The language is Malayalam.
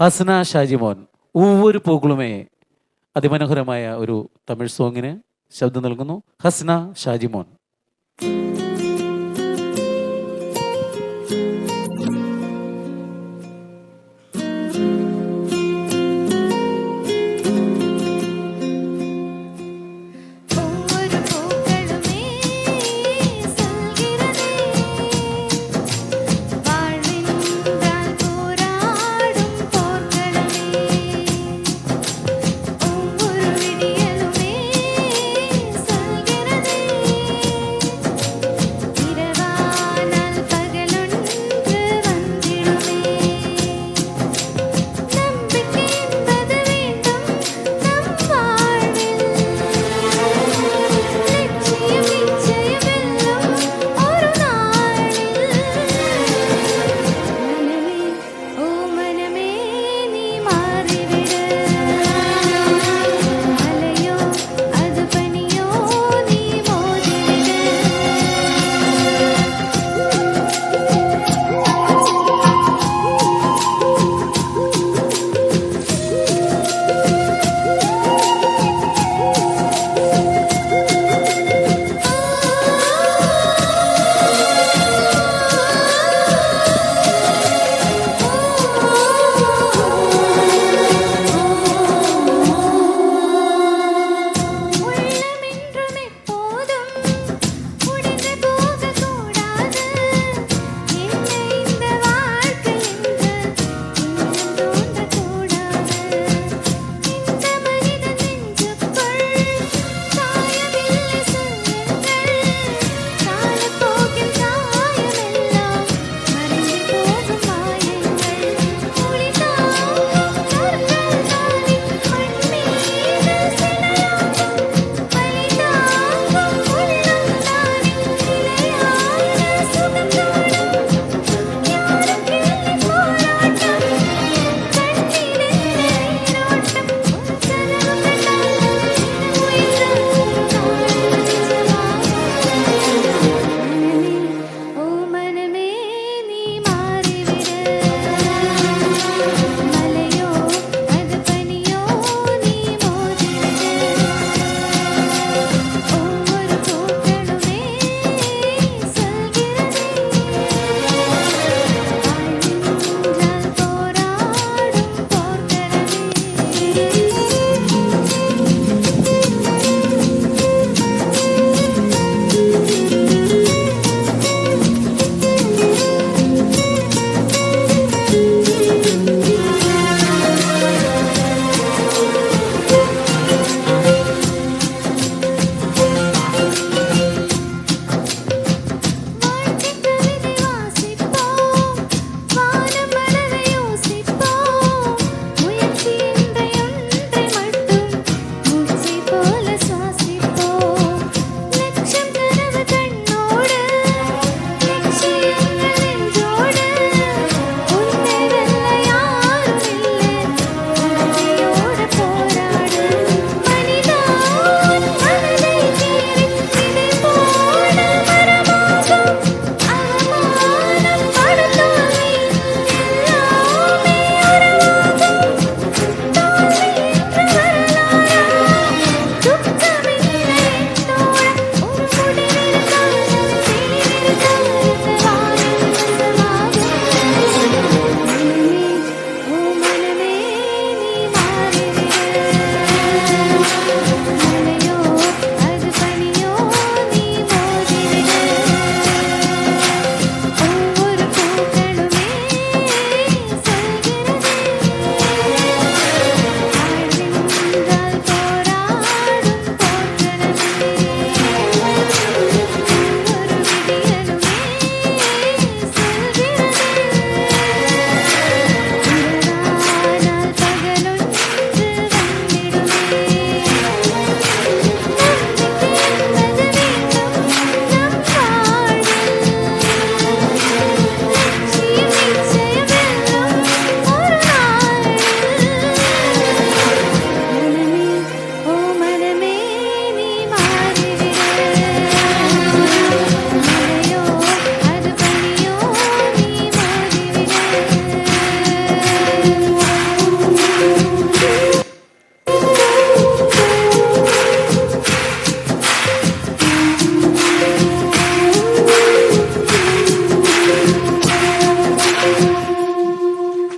ഹസ്ന ഷാജിമോൻ ഒവ്വൊരു പൂക്കളുമേ അതിമനോഹരമായ ഒരു തമിഴ് സോങ്ങിന് ശബ്ദം നൽകുന്നു. ഹസ്ന ഷാജിമോൻ